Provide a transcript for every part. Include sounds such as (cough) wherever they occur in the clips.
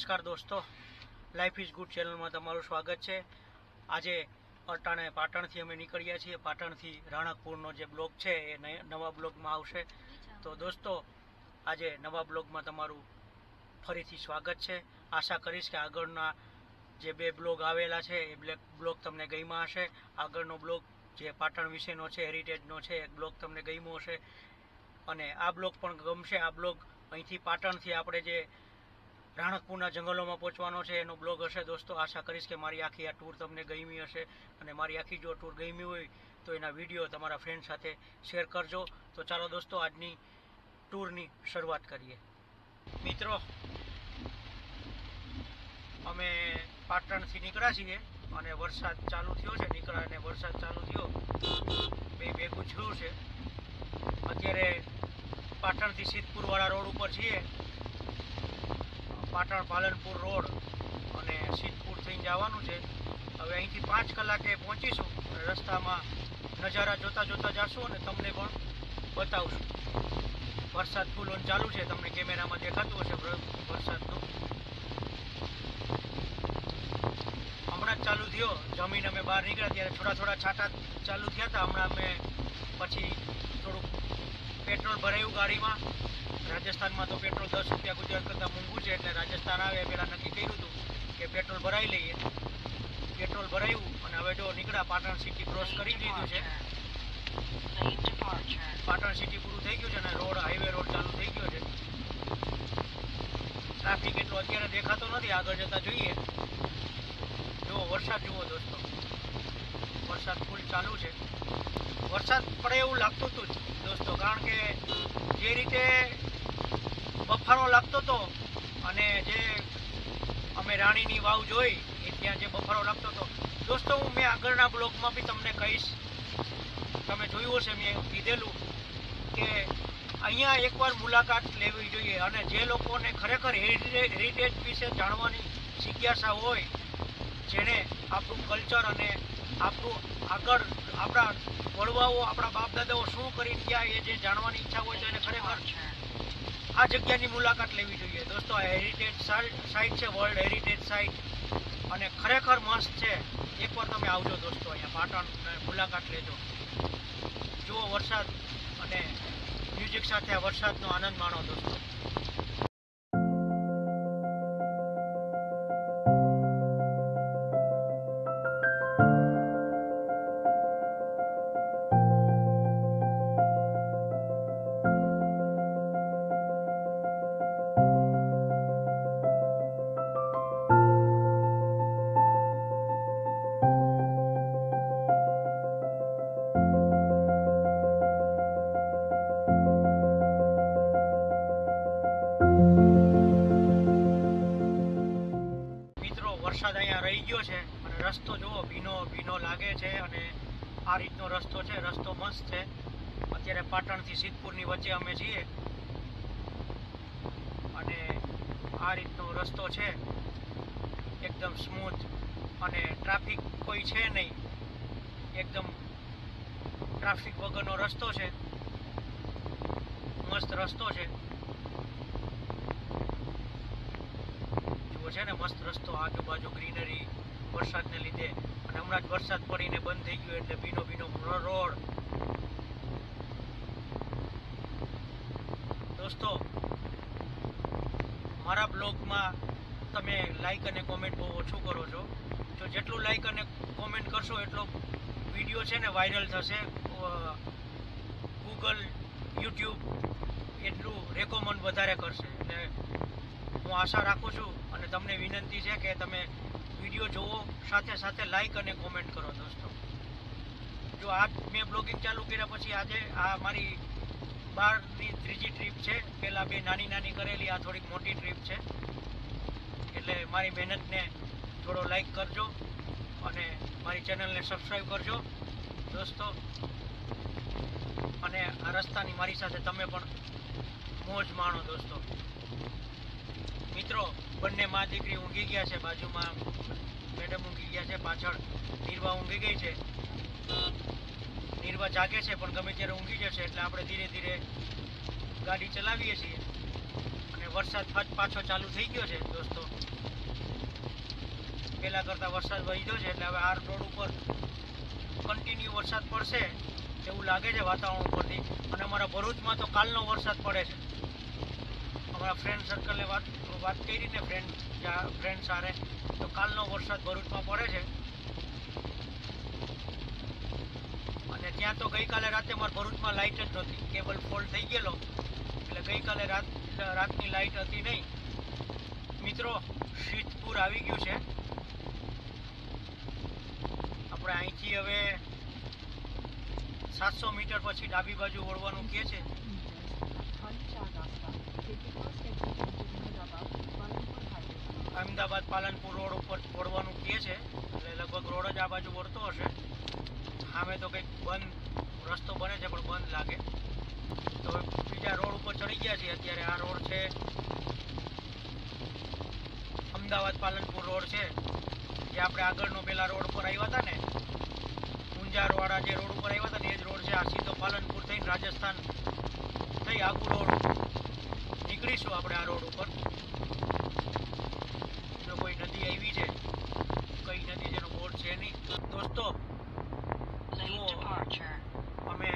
નમસ્કાર દોસ્તો. Life is good ચેનલમાં તમારું સ્વાગત છે. આજે અટાણે પાટણથી અમે નીકળ્યા છીએ. પાટણથી રાણકપુરનો જે બ્લોગ છે એ નવા બ્લોગમાં આવશે. તો દોસ્તો, આજે નવા બ્લોગમાં તમારું ફરીથી સ્વાગત છે. આશા કરીશ કે આગળના જે બે બ્લોગ આવેલા છે, એ બ્લેક બ્લોગ તમને ગમ્યા હશે. આગળનો બ્લોગ જે પાટણ વિશેનો છે, હેરિટેજનો છે, એ બ્લોગ તમને ગમ્યો હશે. અને આ બ્લોગ પણ ગમશે. આ બ્લોગ અહીંથી પાટણથી આપણે જે રાણકપુરના જંગલોમાં પહોંચવાનો છે. એનો બ્લોગ હશે દોસ્તો. આશા કરીશ કે મારી આખી આ ટૂર તમને ગમી હશે. અને મારી આખી જો ટૂર ગમી હોય, તો એના વીડિયો તમારા ફ્રેન્ડ સાથે શેર કરજો. તો ચાલો દોસ્તો, આજની ટૂરની શરૂઆત કરીએ. મિત્રો, અમે પાટણથી નીકળ્યા છીએ અને વરસાદ ચાલુ થયો છે. નીકળ્યા અને વરસાદ ચાલુ થયો. બે ભેગું થયું છે. અત્યારે પાટણથી સિદ્ધપુરવાળા રોડ ઉપર છીએ. પાટણ પાલનપુર રોડ અને સિદ્ધપુર થઈને જવાનું છે. હવે અહીંથી પાંચ કલાકે પહોંચીશું રસ્તામાં નજારા જોતા જોતા જશું અને તમને પણ બતાવશું. વરસાદ ફૂલ ચાલુ છે. તમને કેમેરામાં દેખાતું હશે વર- વરસાદનું. હમણાં જ ચાલુ થયો. જમીન અમે બહાર નીકળ્યા ત્યારે થોડા થોડા છાંટા ચાલુ થયા હતા. હમણાં અમે પછી થોડુંક પેટ્રોલ ભરાયું ગાડીમાં. રાજસ્થાનમાં તો પેટ્રોલ દસ રૂપિયા ગુજરાત કરતાં મોંઘું છે એટલે રાજસ્થાન આવે પહેલાં નક્કી કર્યું હતું કે પેટ્રોલ ભરાઈ લઈએ. પેટ્રોલ ભરાયું અને હવે જો નીકળ્યા, પાટણ સિટી ક્રોસ કરી દીધું છે. પાટણ સિટી પૂરું થઈ ગયું છે અને રોડ હાઈવે રોડ ચાલુ થઈ ગયો છે. ટ્રાફિક એટલો અત્યારે દેખાતો નથી, આગળ જતા જોઈએ. જુઓ, વરસાદ જુઓ દોસ્તો. વરસાદ ફૂલ ચાલુ છે. વરસાદ પડે એવું લાગતું હતું જ દોસ્તો, કારણ કે જે રીતે બફારો લાગતો હતો અને જે અમે રાણીની વાવ જોઈ, એ ત્યાં જે બફારો લાગતો હતો દોસ્તો, હું મેં આગળના બ્લોગમાં બી તમને કહીશ, તમે જોયું હશે, મેં કીધેલું કે અહીંયા એકવાર મુલાકાત લેવી જોઈએ અને જે લોકોને ખરેખર હેરિટેજ વિશે જાણવાની જિજ્ઞાસા હોય જેને આપણું કલ્ચર અને આપણું આગળ, આપણા વડવાઓ, આપણા બાપ દાદાઓ શું કરી ગયા એ જે જાણવાની ઈચ્છા હોય તો એને ખરેખર આ જગ્યાની મુલાકાત લેવી જોઈએ. દોસ્તો હેરિટેજ સાઇટ છે વર્લ્ડ હેરિટેજ સાઇટ અને ખરેખર મસ્ત છે. એકવાર તમે આવજો દોસ્તો અહીંયા પાટણ મુલાકાત લેજો. જુઓ વરસાદ અને મ્યુઝિક સાથે આ વરસાદનો આનંદ માણો દોસ્તો. રસ્તો જુઓ, ભીનો ભીનો લાગે છે અને આ રીતનો રસ્તો છે, રસ્તો મસ્ત છે. અત્યારે પાટણથી સિદ્ધપુરની વચ્ચે અમે છીએ. અને આ રીતનો રસ્તો છે. એકદમ સ્મૂથ અને ટ્રાફિક કોઈ છે નહીં. એકદમ ટ્રાફિક વગરનો રસ્તો છે. મસ્ત રસ્તો છે. જુઓ છે ને, મસ્ત રસ્તો, આજુબાજુ ગ્રીનરી વરસાદને લીધે. અને હમણાં જ વરસાદ પડીને બંધ થઈ ગયો એટલે ભીનો ભીનો રોડ દોસ્તો, મારા બ્લોગમાં તમે લાઈક અને કોમેન્ટ બહુ ઓછું કરો છો. જો જેટલું લાઈક અને કોમેન્ટ કરશો એટલો વીડિયો છે ને વાયરલ થશે. ગૂગલ યુટ્યુબ એટલું રેકોમેન્ડ વધારે કરશે. એટલે હું આશા રાખું છું અને તમને વિનંતી છે કે તમે વીડિયો જોવો, સાથે સાથે લાઈક અને કોમેન્ટ કરો દોસ્તો. જો આજ મેં બ્લોગિંગ ચાલુ કર્યા પછી આજે આ મારી બારની ત્રીજી ટ્રીપ છે. પહેલાં બે નાની નાની કરેલી, આ થોડીક મોટી ટ્રીપ છે. એટલે મારી મહેનતને થોડો લાઈક કરજો અને મારી ચેનલને સબસ્ક્રાઈબ કરજો દોસ્તો. અને આ રસ્તાની મારી સાથે તમે પણ મોજ માણો દોસ્તો. મિત્રો, બંને મા દીકરી ઊંઘી ગયા છે બાજુમાં. મેડમ ઊંઘી ગયા છે, પાછળ નીરવા ઊંઘી ગઈ છે. નીરવા જાગે છે, પણ ગમે ત્યારે ઊંઘી જશે, એટલે આપણે ધીરે ધીરે ગાડી ચલાવીએ છીએ. અને વરસાદ પાછ- ચાલુ થઈ ગયો છે, દોસ્તો. પહેલાં કરતાં વરસાદ વધ્યો છે, એટલે હવે આ રોડ ઉપર કન્ટિન્યુ વરસાદ પડશે, એવું લાગે છે વાતાવરણ ઉપરથી. અને અમારા ભરૂચમાં તો કાલનો વરસાદ પડે છે. અમારા ફ્રેન્ડ સર્કલને વાત વાત કરી ને ફ્રેન્ડ ફ્રેન્ડ સારે તો કાલનો વરસાદ ભરૂચમાં પડે છે. અને ત્યાં તો ગઈકાલે રાતે મારે ભરૂચમાં લાઇટ જ નહોતી. કેબલ ફોલ્ટ થઈ ગયેલો. એટલે ગઈકાલે રાત, રાતની લાઇટ હતી નહીં. મિત્રો, શીતપુર આવી ગયું છે. આપણે અહીંથી હવે સાતસો મીટર પછી ડાબી બાજુ વળવાનું કહે છે. અમદાવાદ પાલનપુર રોડ ઉપર છોડવાનું કહે છે. એટલે લગભગ રોડ જ આ બાજુ વળતો હશે. સામે તો કંઈક બંધ રસ્તો બને છે, પણ બંધ લાગે. તો બીજા રોડ ઉપર ચડી ગયા છીએ. અત્યારે આ રોડ છે અમદાવાદ પાલનપુર રોડ છે. જે આપણે આગળનો પેલા રોડ ઉપર આવ્યા હતા ને મુંજારવાળા જે રોડ ઉપર આવ્યા હતા ને, એ જ રોડ છે. આ સીધો પાલનપુર થઈને રાજસ્થાન થઈ આગુ રોડ નીકળીશું આપણે આ રોડ ઉપર જો કોઈ નદી આવી છે કઈ નદી જેનો બોર્ડ છે નહીં દોસ્તો અમે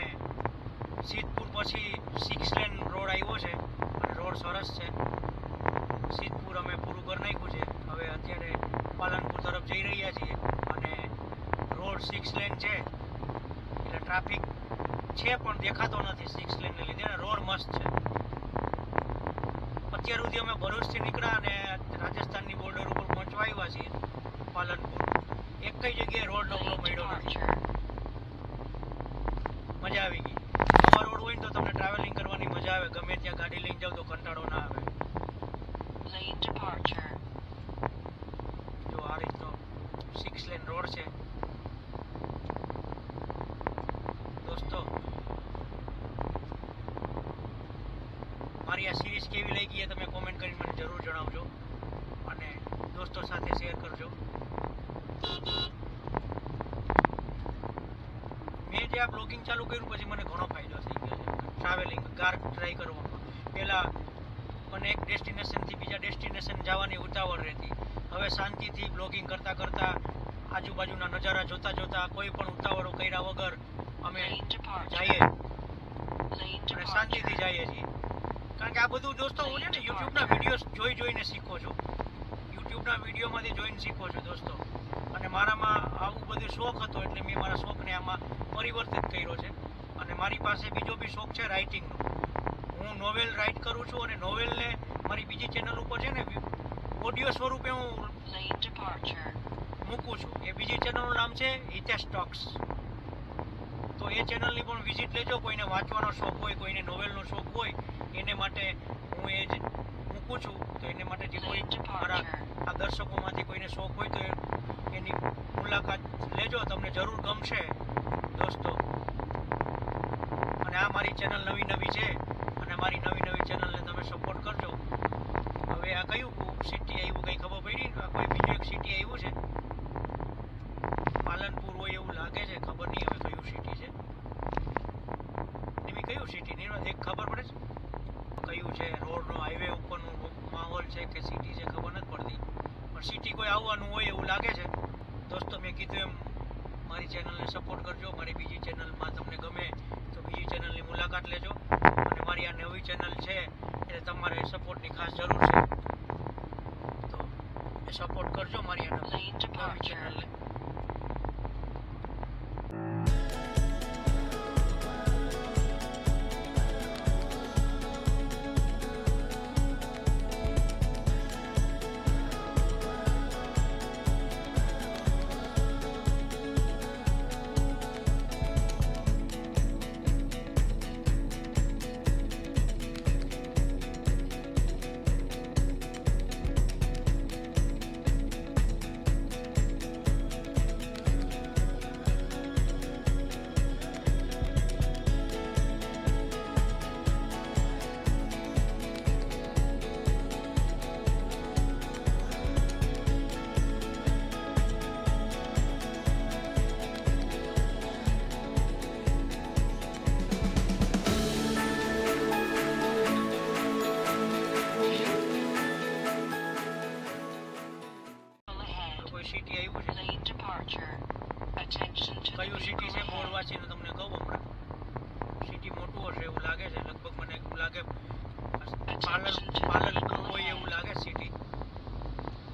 સિદ્ધપુર પછી સિક્સ લેન રોડ આવ્યો છે અને રોડ સરસ છે. સિદ્ધપુર અમે પૂરું કરી નાખ્યું છે. હવે અત્યારે પાલનપુર તરફ જઈ રહ્યા છીએ અને રોડ સિક્સ લેન છે. એટલે ટ્રાફિક છે પણ દેખાતો નથી સિક્સ લેનને લીધે રોડ મસ્ત છે. અત્યાર સુધી અમે ભરૂચથી નીકળ્યા અને રાજસ્થાનની બોર્ડર ઉપર પહોંચવા આવ્યા છીએ પાલનપુર. એક કઈ જગ્યાએ રોડ નવલો મળ્યો નથી. મજા આવી ગઈ. નવા રોડ હોય ને તો તમને ટ્રાવેલિંગ કરવાની મજા આવે. ગમે ત્યાં ગાડી લઈને જાવ તો કંટાળો ના આવે. જો આ રીતનો સિક્સ લેન રોડ છે દોસ્તો મારી આ સિરીઝ કેવી લાગી એ તમે કોમેન્ટ કરીને મને જરૂર જણાવજો અને દોસ્તો સાથે શેર કરજો મેં જે આ બ્લોગિંગ ચાલુ કર્યું પછી મને ઘણો ફાયદો થઈ ગયો છે ટ્રાવેલિંગ કાર ટ્રાય કરવામાં પહેલાં મને એક ડેસ્ટિનેશનથી બીજા ડેસ્ટિનેશન જવાની ઉતાવળ રહેતી હવે શાંતિથી બ્લોગિંગ કરતા કરતાં આજુબાજુના નજારા જોતા જોતા કોઈ પણ ઉતાવળો કર્યા વગર અમે જઈએ. અને શાંતિથી જઈએ છીએ. કારણ કે આ બધું દોસ્તો હું ને યુટ્યુબના વીડિયો જોઈ જોઈને શીખો છો. યુટ્યુબના વિડીયોમાંથી જોઈને શીખો છો દોસ્તો. અને મારામાં આવું બધું શોખ હતો એટલે મેં મારા શોખને આમાં પરિવર્તિત કર્યો છે. અને મારી પાસે બીજો બી શોખ છે રાઇટિંગનો હું નોવેલ રાઇટ કરું છું અને નોવેલને મારી બીજી ચેનલ ઉપર છે ને ઓડિયો સ્વરૂપે હું મૂકું છું. એ બીજી ચેનલનું નામ છે હિતેશ ટોક્સ. તો એ ચેનલની પણ વિઝિટ લેજો. કોઈને વાંચવાનો શોખ હોય કોઈને નોવેલનો શોખ હોય એને માટે હું એ જ મૂકું છું. તો એને માટે જે કોઈ મારા આ દર્શકોમાંથી કોઈને શોખ હોય તો એની મુલાકાત લેજો. તમને જરૂર ગમશે દોસ્તો. અને આ મારી ચેનલ નવી નવી છે. અને મારી નવી નવી ચેનલને તમે સપોર્ટ કરજો. હવે આ કયું સિટી આવ્યું? કંઈ ખબર પડી? કોઈ બીજું એક સિટી આવ્યું છે? પાલનપુર હોય એવું લાગે છે, ખબર નહીં હવે કયું સિટી છે. એવી કયું સિટી નહીં એક ખબર પડે છે? કયું છે? રોડનો હાઈવે ઉપરનું માહોલ છે કે સિટી છે, ખબર નથી પડતી. પણ સિટી કોઈ આવવાનું હોય એવું લાગે છે? દોસ્તો, મેં કીધું એમ, મારી ચેનલને સપોર્ટ કરજો. મારી બીજી ચેનલમાં તમને ગમે તો બીજી ચેનલની મુલાકાત લેજો. અને મારી આ નવી ચેનલ છે એટલે તમારે સપોર્ટની કયું સિટી છે? બોર્ડ વાંચીને તમને કહું હમણાં. સિટી મોટું હશે એવું લાગે છે. લગભગ મને એવું લાગે પાલન પાલનપુર હોય એવું લાગે સિટી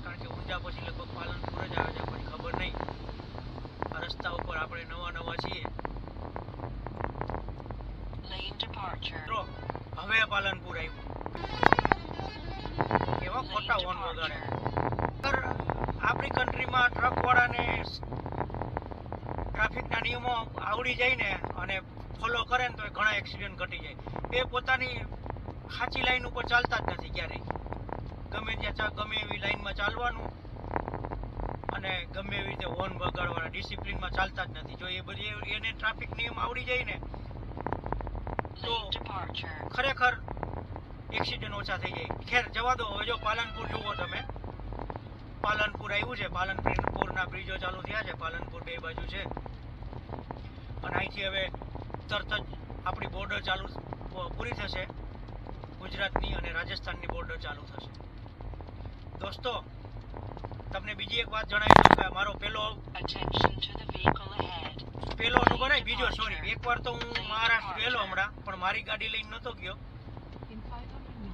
કારણ કે ઊંઝા પછી લગભગ પાલનપુર જ આવે છે પણ ખબર નહીં. આ રસ્તા ઉપર આપણે નવા નવા છીએ. હવે પાલનપુર આવ્યું. એવા ખોટા હોર્ન વગાડે. આપણી કન્ટ્રીમાં ટ્રકવાળાને આવડી જાય ને અને ફોલો કરે ને તો એ ઘણા એક્સિડન્ટ ઘટી જાય. એ પોતાની સાચી લાઈન ઉપર ચાલતા જ નથી ક્યારેય. ગમે ત્યાં ચા- ગમે એવી લાઈનમાં ચાલવાનું અને ગમે એવી રીતે હોર્ન વગાડવાના ડિસિપ્લિનમાં ચાલતા જ નથી. જો એ બધી એને ટ્રાફિક નિયમ આવડી જાય ને તો ખરેખર એક્સિડન્ટ ઓછા થઈ જાય. ખેર જવા દો. હવે જો પાલનપુર જુઓ તમે. પાલનપુર આવ્યું છે. પાલનપુરના બ્રિજો ચાલુ થયા છે. પાલનપુર બે બાજુ છે. અને અહીંથી હવે તરત જ આપણી બોર્ડર ચાલુ પૂરી થશે. ગુજરાતની અને રાજસ્થાનની બોર્ડર ચાલુ થશે. દોસ્તો તમને બીજી એક વાત જણાવી દઉં કે મારો પેલો. પેલો અનુભવ નહીં બીજો સોરી એકવાર તો હું મહારાષ્ટ્ર ગયેલો હમણાં પણ મારી ગાડી લઈને નહોતો ગયો.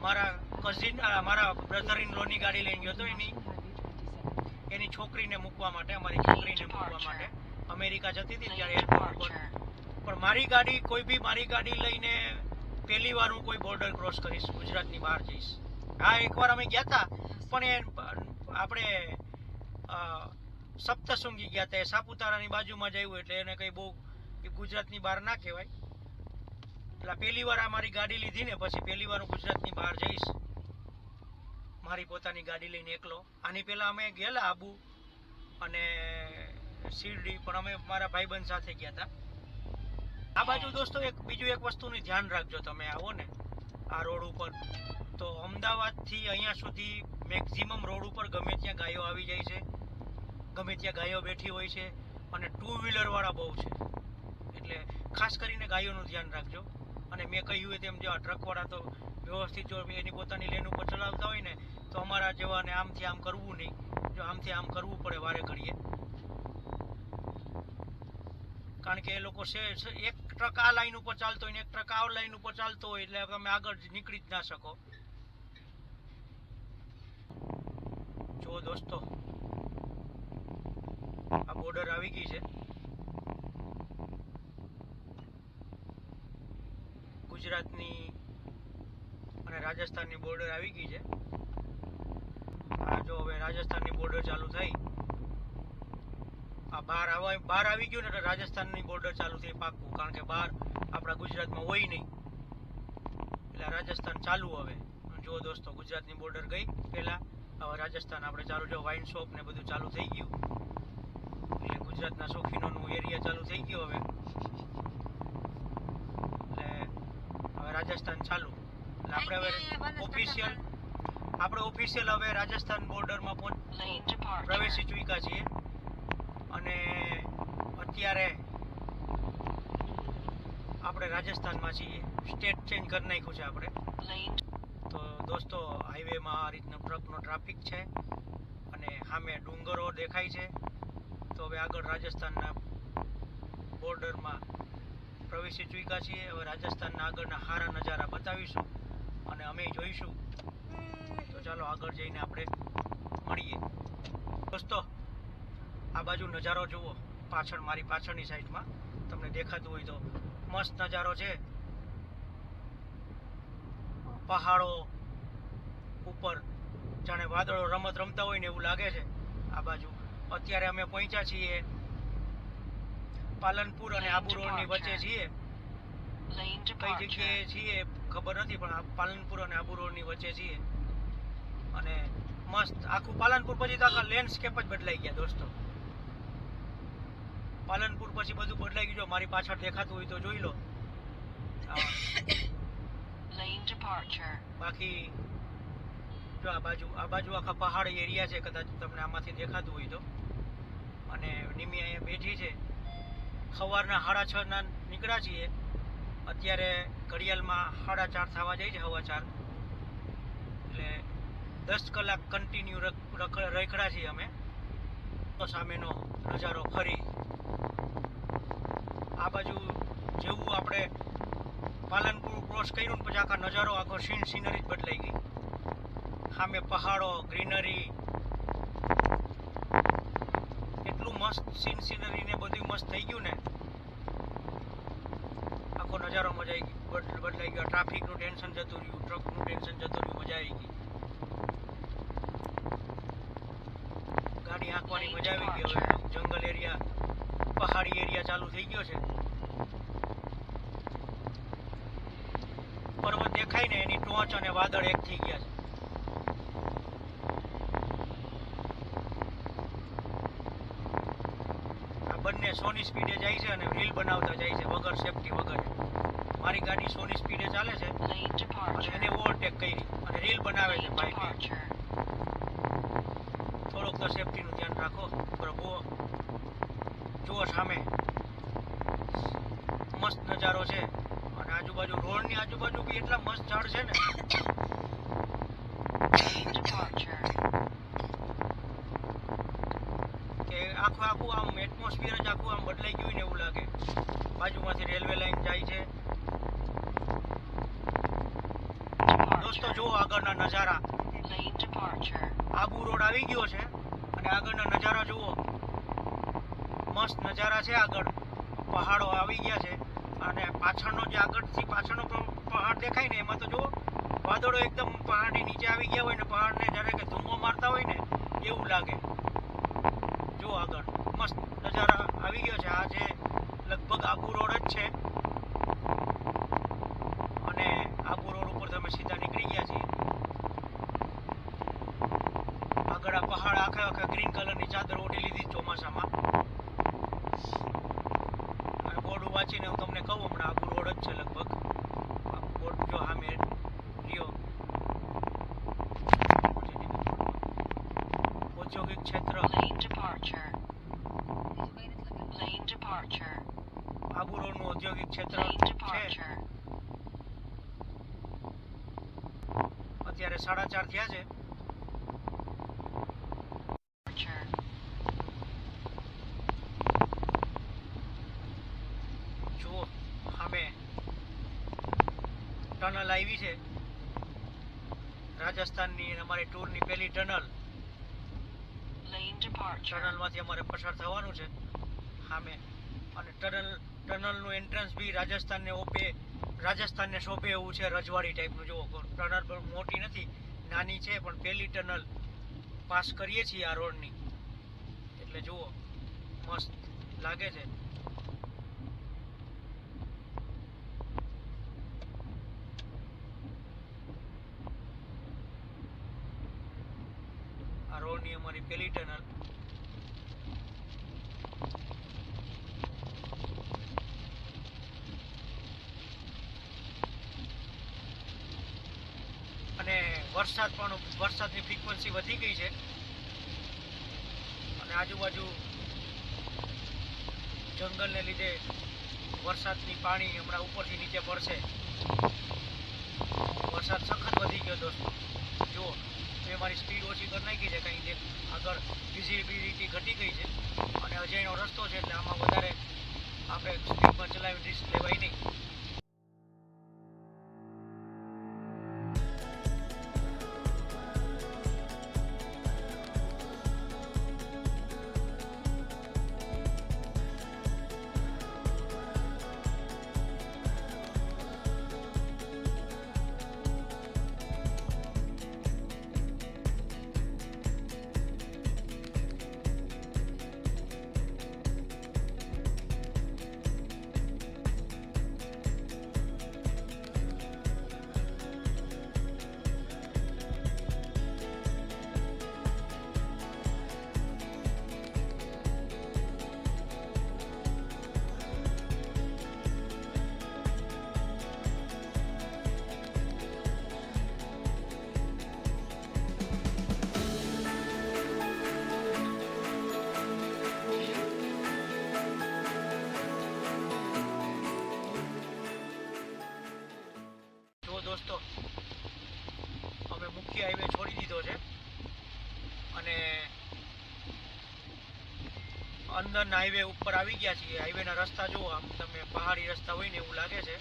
મારા કઝિન મારા બ્રધર ઇન લોની ગાડી લઈને ગયો હતો એની એની છોકરીને મૂકવા માટે અમારી છોકરીને મૂકવા માટે. અમેરિકા જતી હતી ત્યારે એરપોર્ટ પર. પણ મારી ગાડી, કોઈ બી મારી ગાડી લઈને પહેલી વાર હું કોઈ બોર્ડર ક્રોસ કરીશ, ગુજરાતની બહાર જઈશ. હા, એકવાર અમે ગયા હતા પણ એ, આપણે સપ્તશૃંગી ગયા હતા એ સાપુતારાની બાજુમાં જ એટલે એને કંઈ બહુ ગુજરાતની બહાર ના કહેવાય. એટલે પહેલી વાર આ મારી ગાડી લીધી ને, પછી પહેલી વાર હું ગુજરાતની બહાર જઈશ. મારી પોતાની ગાડી લઈને એકલો. આની પહેલાં અમે ગયેલા આબુ અને શિરડી પણ અમે મારા ભાઈબંધ સાથે ગયા હતા. આ બાજુ દોસ્તો એક, બીજું એક વસ્તુનું ધ્યાન રાખજો તમે, આવો ને. આ રોડ ઉપર. તો અમદાવાદથી અહીંયા સુધી મેક્સિમમ રોડ ઉપર ગમે ત્યાં ગાયો આવી જાય છે. ગમે ત્યાં ગાયો બેઠી હોય છે. અને ટુ વ્હીલરવાળા બહુ છે. એટલે ખાસ કરીને ગાયોનું ધ્યાન રાખજો. અને મેં કહ્યું હોય તેમ જો આ ટ્રકવાળા તો વ્યવસ્થિત જો એની પોતાની લેન ઉપર ચલાવતા હોય ને, તો અમારા જેવાને આમથી આમ કરવું નહીં. જો આમથી આમ કરવું પડે, વારે ઘડીએ. કારણ કે એ લોકો છે એક ટ્રક આ લાઈન ઉપર ચાલતો હોય એક ટ્રક આ લાઈન ઉપર ચાલતો હોય એટલે તમે આગળ નીકળી જ ના શકો. જો દોસ્તો, આ બોર્ડર આવી ગઈ છે. ગુજરાતની અને રાજસ્થાનની બોર્ડર આવી ગઈ છે. આ જો હવે રાજસ્થાનની બોર્ડર ચાલુ થઈ આ બહાર આવવા બહાર આવી ગયું ને એટલે રાજસ્થાનની બોર્ડર ચાલુ થઈ પાકું કારણ કે બહાર આપણા ગુજરાતમાં હોય નહીં. એટલે રાજસ્થાન ચાલુ હવે. જુઓ દોસ્તો ગુજરાતની બોર્ડર ગઈ પહેલાં હવે રાજસ્થાન આપણે ચાલુ જો વાઇન શોપ ને બધું ચાલુ થઈ ગયું. એટલે ગુજરાતના શોખીનોનું એરિયા ચાલુ થઈ ગયો હવે. એટલે હવે રાજસ્થાન ચાલુ. એટલે આપણે હવે ઓફિશિયલ આપણે ઓફિશિયલ હવે રાજસ્થાન બોર્ડરમાં પ્રવેશી ચૂક્યા છીએ. અને અત્યારે આપણે રાજસ્થાનમાં છીએ. સ્ટેટ ચેન્જ કરી નાખ્યું છે આપણે. તો દોસ્તો હાઈવેમાં આ રીતનો ટ્રકનો ટ્રાફિક છે અને સામે ડુંગરો દેખાય છે. તો હવે આગળ રાજસ્થાનના બોર્ડરમાં પ્રવેશી ચૂક્યા છીએ. હવે રાજસ્થાનના આગળના સારા નજારા બતાવીશું અને અમે જોઈશું. તો ચાલો આગળ જઈને આપણે મળીએ. દોસ્તો આ બાજુ નજારો જુઓ. પાછળ મારી પાછળની સાઈડમાં. તમને દેખાતું હોય તો મસ્ત નજારો છે. પહાડો ઉપર. જાણે વાદળો રમત રમતા હોય ને એવું લાગે છે. આ બાજુ. અત્યારે અમે પહોંચ્યા છીએ પાલનપુર અને આબુ રોડની વચ્ચે છીએ. કઈ જગ્યાએ છીએ ખબર નથી પણ આ પાલનપુર અને આબુ રોડની વચ્ચે છીએ. અને મસ્ત. આખું પાલનપુર પછી તો આખા લેન્ડસ્કેપ જ બદલાઈ ગયા દોસ્તો. પાલનપુર પછી બધું બદલાઈ ગયું મારી પાછળ દેખાતું હોય તો જોઈ લો. (laughs) બાકી જો આ બાજુ આ બાજુ આખા પહાડી એરિયા છે કદાચ તમને આમાંથી દેખાતું હોય તો. અને નિમી અહીંયા બેઠી છે. સવારના સાડા છ ના નીકળ્યા છીએ. અત્યારે ઘડિયાળમાં સાડા ચાર થવા જાય છે હવા ચાર. એટલે દસ કલાક કન્ટિન્યુ રખડા છીએ અમે. તો સામેનો નજારો ફરી આ બાજુ જેવું આપણે પાલનપુર ક્રોસ કર્યું ને પછી આખા નજારો આખો સીન સીનરી જ બદલાઈ ગઈ. સામે પહાડો ગ્રીનરી એટલું મસ્ત સીન સિનરી ને બધું મસ્ત થઈ ગયું ને આખો નજારો મજા આવી ગઈ. બદ- બદલાઈ ગયો. ટ્રાફિકનું ટેન્શન જતું રહ્યું ટ્રકનું ટેન્શન જતું રહ્યું મજા આવી ગઈ. ગાડી હાંકવાની મજા આવી ગઈ હવે. જંગલ એરિયા પહાડી એરિયા ચાલુ થઈ ગયો છે. ટોચ અને વાદળ એક થઈ ગયા છે આ બંને સોની સ્પીડે જાય છે અને રીલ બનાવતા જાય છે, વગર સેફટી વગર મારી ગાડી સોની સ્પીડે ચાલે છે, અને. એને ઓવરટેક કરી અને રીલ બનાવે છે બાઇક. થોડુંક તો સેફટીનું ધ્યાન રાખો પ્રભુ જુઓ સામે મસ્ત નજારો છે અને રોડની આજુબાજુ બી એટલા મસ્ત ઝાડ છે ને Lane departure. કે આખું આખું આમ એટમોસ્ફિયર જ આખું આમ બદલાઈ ગયું હોય ને એવું લાગે બાજુમાંથી રેલવે લાઈન જાય છે દોસ્તો Departure. જુઓ આગળના નજારા Lane departure. આબુ રોડ આવી ગયો છે અને આગળના નજારા જુઓ મસ્ત નજારા છે આગળ પહાડો આવી ગયા છે અને પાછળનો જે આગળથી પાછળનો પ- પહાડ દેખાય ને એમાં તો જુઓ વાદળો એકદમ પહાડની નીચે આવી ગયા હોય ને પહાડને જ્યારે કે ધૂમો મારતા હોય ને એવું લાગે જુઓ આગળ મસ્ત નજારા આવી ગયો છે આ જે લગભગ આબુ રોડ જ છે અને આબુ રોડ ઉપર તમે સીધા નીકળી ગયા છીએ આગળ આ પહાડ આખે આખા ગ્રીન કલરની ચાદર ઓઢી લીધી ચોમાસામાં અને બોર્ડ વાંચીને હું તમને કહું હમણાં આબુ રોડ જ છે લગભગ આ બોર્ડ જો સામે લ્યો ઔદ્યોગિક ક્ષેત્ર Lane departure. Lane departure. Abu રોડનું ઔદ્યોગિક ક્ષેત્ર Lane છે departure. અત્યારે થયા છે. જુઓ સામે ટનલ આવી છે, રાજસ્થાનની અમારી ટૂરની પહેલી ટનલ, ટનલમાંથી અમારે પસાર થવાનું છે. સામે અને ટનલ, ટનલનું એન્ટ્રન્સ બી રાજસ્થાનને ઓપે, રાજસ્થાનને શોભે એવું છે, રજવાડી ટાઈપનું જુઓ, ટનલ મોટી નથી. નાની છે, પણ પહેલી ટનલ પાસ કરીએ છીએ આ રોડની. એટલે જુઓ, મસ્ત લાગે છે. આ રોડની અમારી પહેલી ટનલ અને વરસાદ પણ વરસાદની ફ્રીક્વન્સી વધી ગઈ છે. અને આજુબાજુ જંગલને લીધે વરસાદની પાણી હમણાં ઉપરથી નીચે પડશે. વરસાદ સખત વધી ગયો દોસ્તો. જુઓ મેં મારી સ્પીડ ઓછી કરી નાખી છે, કંઈ જે આગળ વિઝિબિલિટી ઘટી ગઈ છે. અને અજયનો રસ્તો છે, એટલે આમાં વધારે આપણે સ્પીડમાં ચલાવી રિસ્ક લેવાય નહીં. પોરબંદરના હાઈવે ઉપર આવી ગયા છીએ. હાઈવેના રસ્તા જુઓ, આમ તમે પહાડી રસ્તા હોય ને એવું લાગે છે.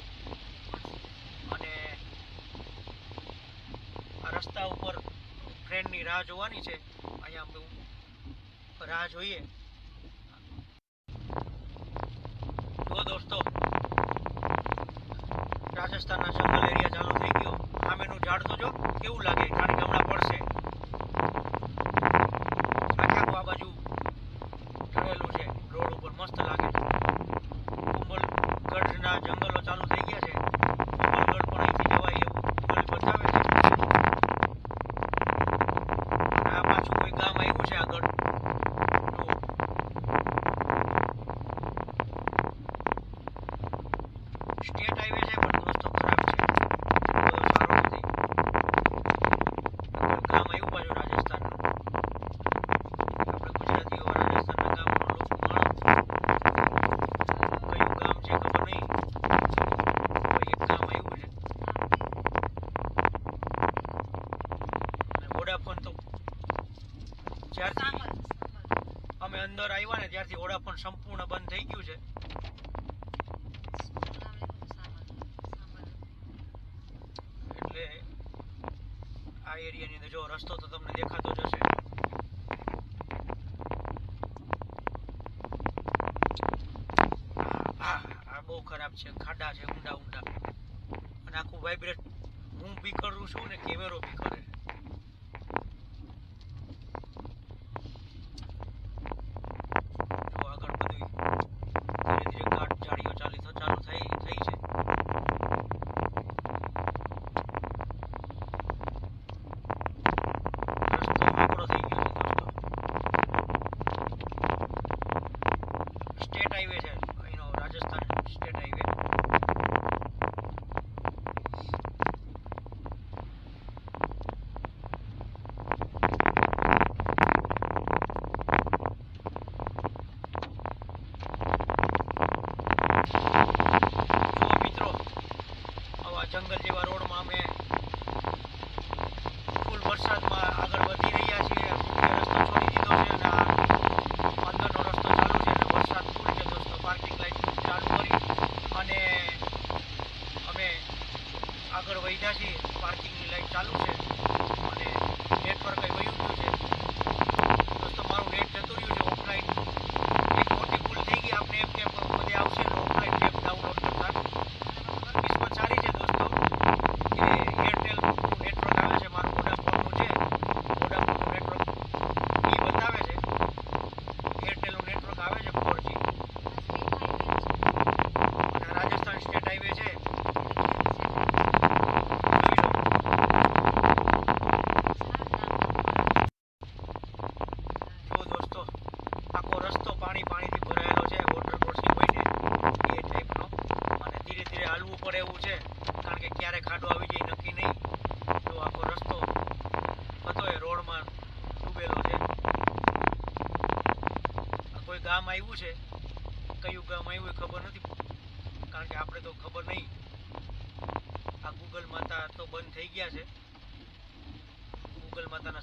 અને આ રસ્તા ઉપર ટ્રેનની રાહ જોવાની છે. અહીંયા અમે રાહ જોઈએ. તો દોસ્તો, રાજસ્થાનના જંગલ એરિયા ચાલુ થઈ ગયો. સામેનું ઝાડ તો જો, કેવું લાગે? કારણ કે હમણાં પડશે. chama para um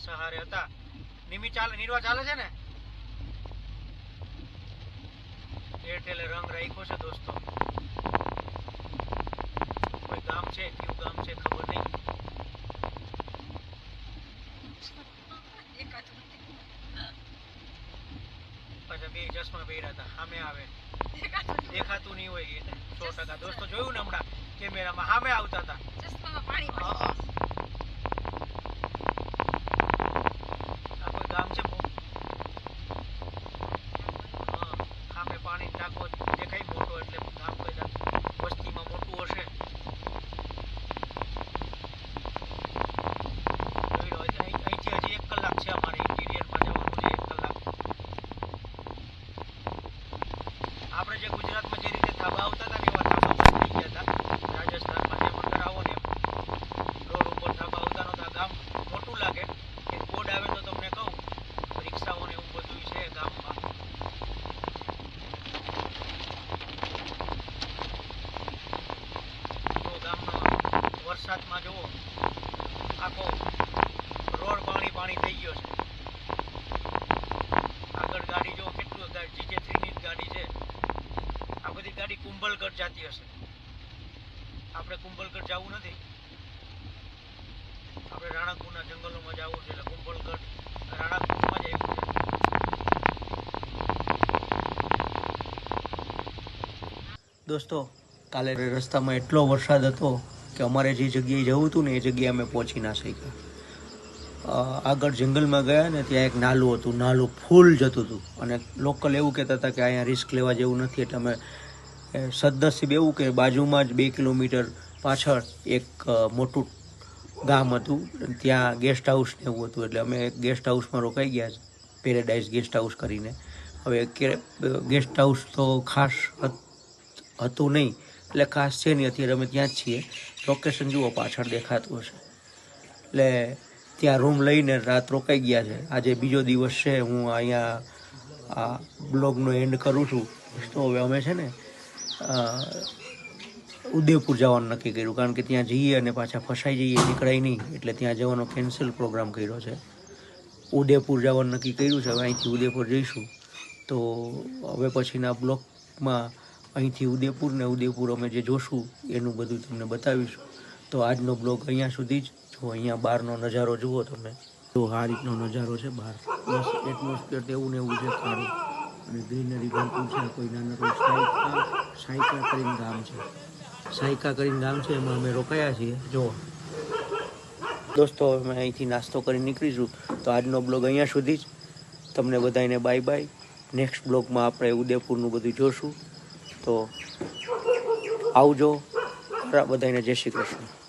સહારે હતા. નિમી ચાલે નિર્વા ચાલે છે ને? એરટેલે રંગ રાખ્યો છે દોસ્તો. કોઈ ગામ છે કયું ગામ છે ખબર નહીં. પાછા બે ચશ્મા પહેર્યા હતા સામે આવે. દેખાતું નહીં હોય સો ટકા. દોસ્તો જોયું ને હમણાં? કેમેરામાં સામે આવતા હતા. દોસ્તો, કાલે રસ્તામાં એટલો વરસાદ હતો કે અમારે જે જગ્યાએ જવું હતું ને એ જગ્યાએ અમે પહોંચી ના શક્યા. આગળ જંગલમાં ગયા ને ત્યાં એક નાલું હતું, નાલું ફૂલ જતું હતું. અને લોકલ એવું કહેતા હતા કે અહીંયા રિસ્ક લેવા જેવું નથી, એટલે અમે સદનસીબ એવું કે બાજુમાં જ બે કિલોમીટર પાછળ એક મોટું ગામ હતું. ત્યાં ગેસ્ટ હાઉસ ને એવું હતું, એટલે અમે ગેસ્ટ હાઉસમાં રોકાઈ ગયા પેરેડાઇઝ ગેસ્ટ હાઉસ કરીને. હવે ગેસ્ટ હાઉસ તો ખાસ હત- નહીં. એટલે ખાસ છે નહીં અત્યારે અમે ત્યાં જ છીએ. લોકેશન જુઓ, પાછળ દેખાતું હશે. એટલે ત્યાં રૂમ લઈને રાત રોકાઈ ગયા છે. આજે બીજો દિવસ છે, હું અહીંયા આ બ્લોગનો એન્ડ કરું છું. તો હવે અમે છે ને ઉદયપુર જવાનું નક્કી કર્યું. કારણ કે ત્યાં જઈએ અને પાછા ફસાઈ જઈએ, નીકળાય નહીં. એટલે ત્યાં જવાનો કેન્સલ પ્રોગ્રામ કર્યો છે. ઉદયપુર જવાનું નક્કી કર્યું છે. હવે અહીંથી ઉદયપુર જઈશું. તો હવે પછીના બ્લોકમાં અહીંથી ઉદયપુર ને ઉદયપુર અમે જે જોશું, એનું બધું તમને બતાવીશું. તો આજનો બ્લોગ અહીંયા સુધી જ. જો અહીંયા બહારનો નજારો જુઓ તમે. જો આ રીતનો નજારો છે બહાર. બસ એટમોસ્ફિયર એવું ને એવું છે સારું અને ગ્રીનરી ભરપૂર છે કોઈ નાનકડું સાયકા સાયકા કરીને ગામ છે. સાયકા કરીને ગામ છે, એમાં અમે રોકાયા છીએ. જુઓ દોસ્તો, અમે અહીંથી નાસ્તો કરીને નીકળીશું. તો આજનો બ્લોગ અહીંયા સુધી જ. તમને બધાને બાય બાય નેક્સ્ટ બ્લોગમાં આપણે ઉદયપુરનું બધું જોશું. તો આવજો. બધાને જય શ્રી કૃષ્ણ.